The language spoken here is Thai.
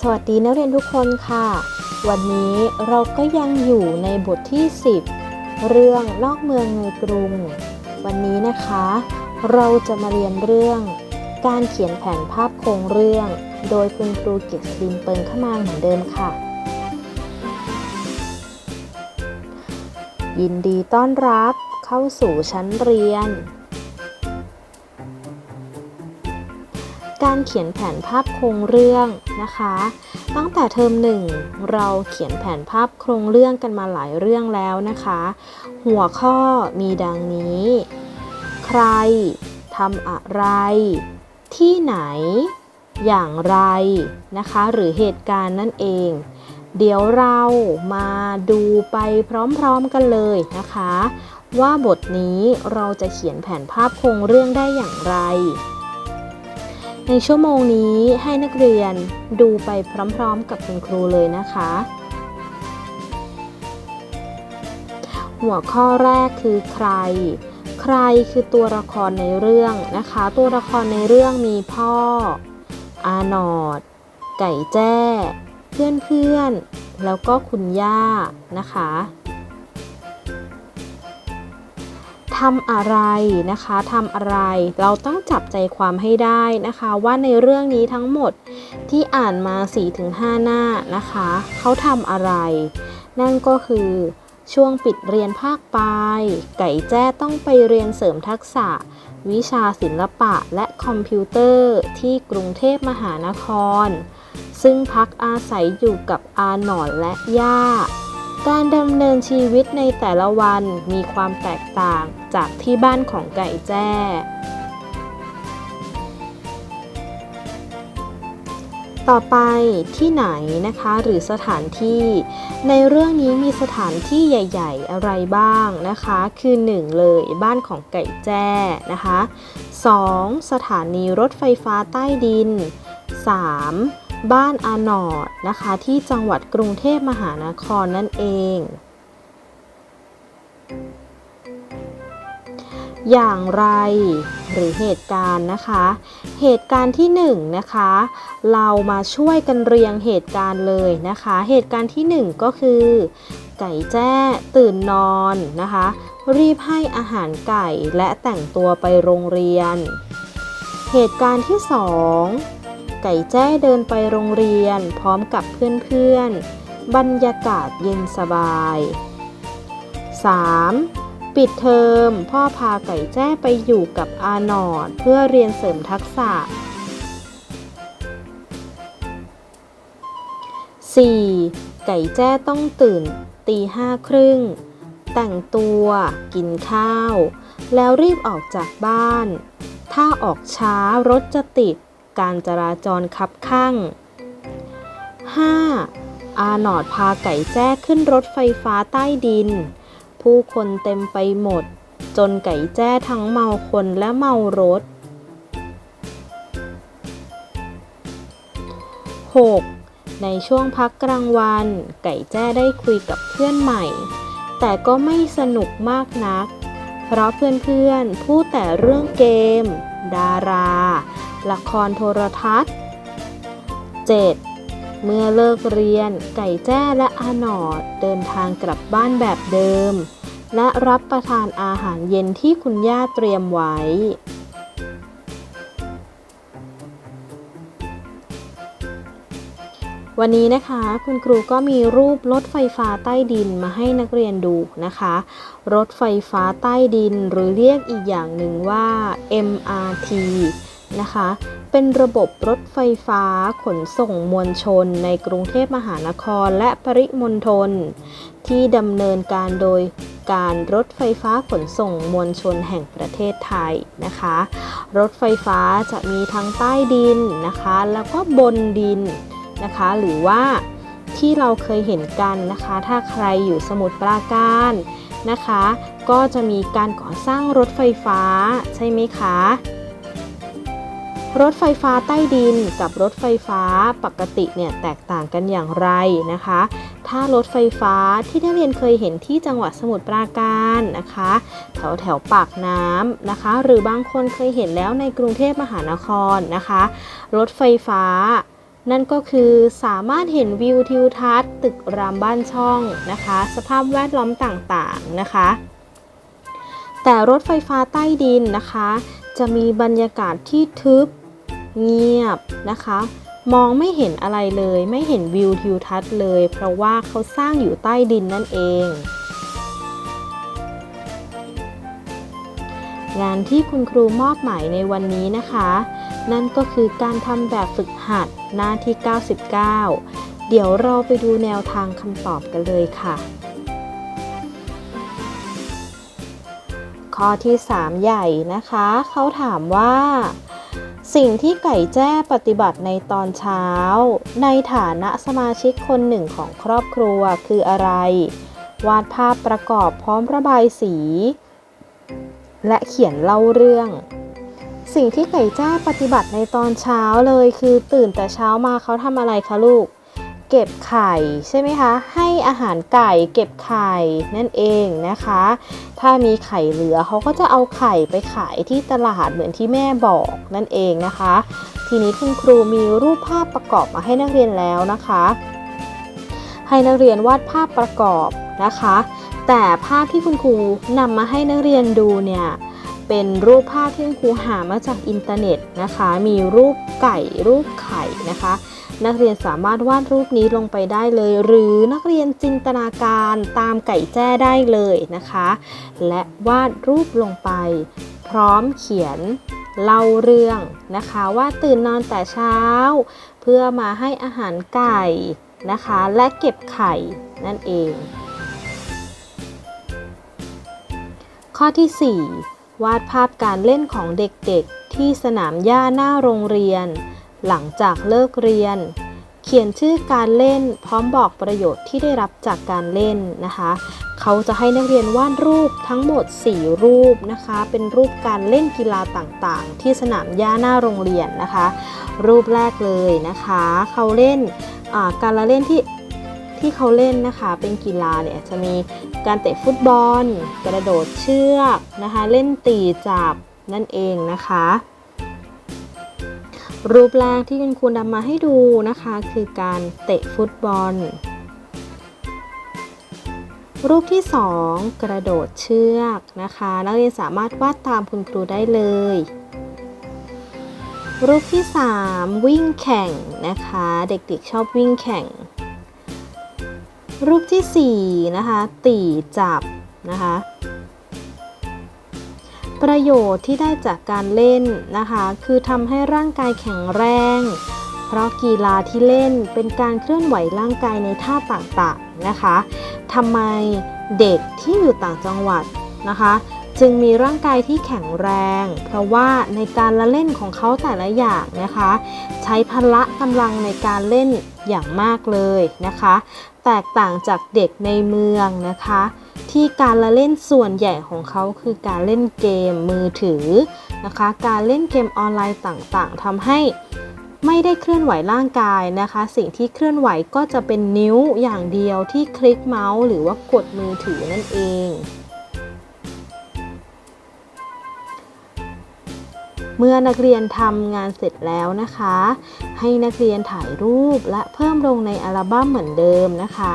สวัสดีนักเรียนทุกคนค่ะ วันนี้เราก็ยังอยู่ในบทที่ 10 เรื่องนอกเมืองในกรุง วันนี้นะคะ เราจะมาเรียนเรื่อง การเขียนแผนภาพโครงเรื่อง โดยคุณครูเกษรินเปิงขมางเหมือนเดิมค่ะ ยินดีต้อนรับเข้าสู่ชั้นเรียน การเขียนแผนภาพโครงเรื่องนะคะ ตั้งแต่เทอมหนึ่งเราเขียนแผนภาพโครงเรื่องกันมาหลายเรื่องแล้วนะคะ หัวข้อมีดังนี้ ใครทำอะไร ที่ไหน อย่างไรนะคะ หรือเหตุการณ์นั่นเอง เดี๋ยวเรามาดูไปพร้อมๆกันเลยนะคะ ว่าบทนี้เราจะเขียนแผนภาพโครงเรื่องได้อย่างไร ในชั่วโมงนี้ให้นักเรียนดูไปพร้อมๆกับคุณครูเลยนะคะ หัวข้อแรกคือใคร ใครคือตัวละครในเรื่องนะคะ ตัวละครในเรื่องมีพ่อ อาหนอด ไก่แจ้ เพื่อนๆ แล้วก็คุณย่านะคะ ทำอะไรนะคะทำอะไร เราต้องจับใจความให้ได้นะคะ ว่าในเรื่องนี้ทั้งหมดที่อ่านมา 4-5 หน้านะคะ เขาทำอะไร นั่นก็คือช่วงปิดเรียนภาคปลาย ไก่แจ้ต้องไปเรียนเสริมทักษะ วิชาศิลปะและคอมพิวเตอร์ที่กรุงเทพมหานคร ซึ่งพักอาศัยอยู่กับอาหนอนและย่า การดำเนินชีวิตในแต่ละวันมีความแตกต่างจากที่บ้านของไก่แจ้ ต่อไปที่ไหนนะคะหรือสถานที่ ในเรื่องนี้มีสถานที่ใหญ่ ๆ อะไรบ้างนะคะ คือ 1 เลยบ้านของไก่แจ้นะคะ 2. สถานีรถไฟฟ้าใต้ดิน 3. บ้านอาหนอดนะคะ ที่จังหวัดกรุงเทพมหานครนั่นเอง อย่างไรหรือเหตุการณ์นะคะ เหตุการณ์ที่1นงนะคะ เรามาช่วยกันเรียงเหตุการณ์เลยนะคะ เหตุการณ์ที่ 1 ก็คือ ไก่แจ้ตื่นนอนนะคะ รีบให้อาหารไก่และแต่งตัวไปโรงเรียน เหตุการณ์ที่ 2 ไก่แจ้เดินไปโรงเรียนพร้อมกับเพื่อนๆ บรรยากาศเย็นสบาย 3. ปิดเทอม พ่อพาไก่แจ้ไปอยู่กับอาหนอดเพื่อเรียนเสริมทักษะ 4. ไก่แจ้ต้องตื่นตีห้าครึ่ง แต่งตัวกินข้าว แล้วรีบออกจากบ้าน ถ้าออกช้ารถจะติด การจราจรคับข้าง 5. อาหนอดพาไก่แจ้ขึ้นรถไฟฟ้าใต้ดิน ผู้คนเต็มไปหมด จนไก่แจ้ทั้งเมาคนและเมารถ 6. ในช่วงพักกลางวัน ไก่แจ้ได้คุยกับเพื่อนใหม่ แต่ก็ไม่สนุกมากนัก เพราะเพื่อนๆพูดแต่เรื่องเกม ดารา ละครโทรทัศน์ 7. เมื่อเลิกเรียน ไก่แจ้และอาหนอดเดินทางกลับบ้านแบบเดิม และรับประทานอาหารเย็นที่คุณย่าเตรียมไว้ วันนี้นะคะคุณครูก็มีรูปรถไฟฟ้าใต้ดินมาให้นักเรียนดูนะคะ รถไฟฟ้าใต้ดินหรือเรียกอีกอย่างหนึ่งว่า MRT นะคะ เป็นระบบรถไฟฟ้าขนส่งมวลชนในกรุงเทพมหานครและปริมณฑลที่ดำเนินการโดยการรถไฟฟ้าขนส่งมวลชนแห่งประเทศไทยนะคะ รถไฟฟ้าจะมีทั้งใต้ดินนะคะ แล้วก็บนดินนะคะ หรือว่าที่เราเคยเห็นกันนะคะ ถ้าใครอยู่สมุทรปราการนะคะ ก็จะมีการก่อสร้างรถไฟฟ้าใช่ไหมคะ รถไฟฟ้าใต้ดินกับรถไฟฟ้าปกติเนี่ยแตกต่างกันอย่างไรนะคะ ถ้ารถไฟฟ้าที่นักเรียนเคยเห็นที่จังหวัดสมุทรปราการนะคะ แถวแถวปากน้ำนะคะ หรือบางคนเคยเห็นแล้วในกรุงเทพมหานครนะคะ รถไฟฟ้า นั่นก็คือสามารถเห็นวิวทิวทัศน์ ตึกรามบ้านช่องนะคะ สภาพแวดล้อมต่างๆนะคะ แต่รถไฟฟ้าใต้ดินนะคะจะมีบรรยากาศที่ทึบ เงียบนะคะ มองไม่เห็นอะไรเลย ไม่เห็นวิวทิวทัศน์เลย เพราะว่าเขาสร้างอยู่ใต้ดินนั่นเอง งานที่คุณครูมอบหมายในวันนี้นะคะ นั่นก็คือการทำแบบฝึกหัดหน้าที่ 99 เดี๋ยวเราไปดูแนวทางคำตอบกันเลยค่ะข้อที่ 3 ใหญ่นะคะ เขาถามว่า สิ่งที่ไก่แจ้ปฏิบัติในตอนเช้า ในฐานะสมาชิกคนหนึ่งของครอบครัวคืออะไร วาดภาพประกอบพร้อมระบายสี และเขียนเล่าเรื่อง สิ่งที่ไก่แจ้ปฏิบัติในตอนเช้าเลยคือตื่นแต่เช้ามาเขาทำอะไรคะลูก เก็บไข่ใช่ไหมคะ ให้อาหารไก่เก็บไข่นั่นเองนะคะ ถ้ามีไข่เหลือเขาก็จะเอาไข่ไปขายที่ตลาดเหมือนที่แม่บอกนั่นเองนะคะ ทีนี้คุณครูมีรูปภาพประกอบมาให้นักเรียนแล้วนะคะ ให้นักเรียนวาดภาพประกอบนะคะ แต่ภาพที่คุณครูนำมาให้นักเรียนดูเนี่ยเป็นรูปภาพที่คุณครูหามาจากอินเทอร์เน็ตนะคะ มีรูปไก่รูปไข่นะคะ นักเรียนสามารถวาดรูปนี้ลงไปได้เลย หรือนักเรียนจินตนาการตามไก่แจ้ได้เลยนะคะ และวาดรูปลงไป พร้อมเขียนเล่าเรื่องนะคะว่าตื่นนอนแต่เช้า เพื่อมาให้อาหารไก่นะคะ และเก็บไข่นั่นเอง ข้อที่ 4 วาดภาพการเล่นของเด็กๆ ที่สนามหญ้าหน้าโรงเรียน หลังจากเลิกเรียน เขียนชื่อการเล่นพร้อมบอกประโยชน์ที่ได้รับจากการเล่นนะคะ เขาจะให้นักเรียนวาดรูปทั้งหมด 4 รูปนะคะ เป็นรูปการเล่นกีฬาต่างๆ ที่สนามหญ้าหน้าโรงเรียนนะคะ รูปแรกเลยนะคะ เขาเล่นการละเล่นที่ที่เขาเล่นนะคะเป็นกีฬาเนี่ยจะมีการเตะฟุตบอล กระโดดเชือกนะคะ เล่นตีจับนั่นเองนะคะ รูปแรกที่คุณครูนำมาให้ดูนะคะ คือการเตะฟุตบอล รูปที่ 2 กระโดดเชือกนะคะ นักเรียนสามารถวาดตามคุณครูได้เลย รูปที่ 3 วิ่งแข่งนะคะ เด็กๆชอบวิ่งแข่ง รูปที่4นะคะตีจับนะคะ ประโยชน์ที่ได้จากการเล่นนะคะ คือทำให้ร่างกายแข็งแรง เพราะกีฬาที่เล่นเป็นการเคลื่อนไหวร่างกายในท่าต่างๆนะคะทำไมเด็กที่อยู่ต่างจังหวัดนะคะ จึงมีร่างกายที่แข็งแรง เพราะว่าในการละเล่นของเขาแต่ละอย่างนะคะ ใช้พละกำลังในการเล่นอย่างมากเลยนะคะ แตกต่างจากเด็กในเมืองนะคะ ที่การละเล่นส่วนใหญ่ของเขาคือการเล่นเกมมือถือนะคะ การเล่นเกมออนไลน์ต่างๆทำให้ไม่ได้เคลื่อนไหวร่างกายนะคะ สิ่งที่เคลื่อนไหวก็จะเป็นนิ้วอย่างเดียวที่คลิกเมาส์ หรือว่ากดมือถือนั่นเองเมื่อนักเรียนทำงานเสร็จแล้วนะคะ ให้นักเรียนถ่ายรูปและเพิ่มลงในอัลบั้มเหมือนเดิมนะคะ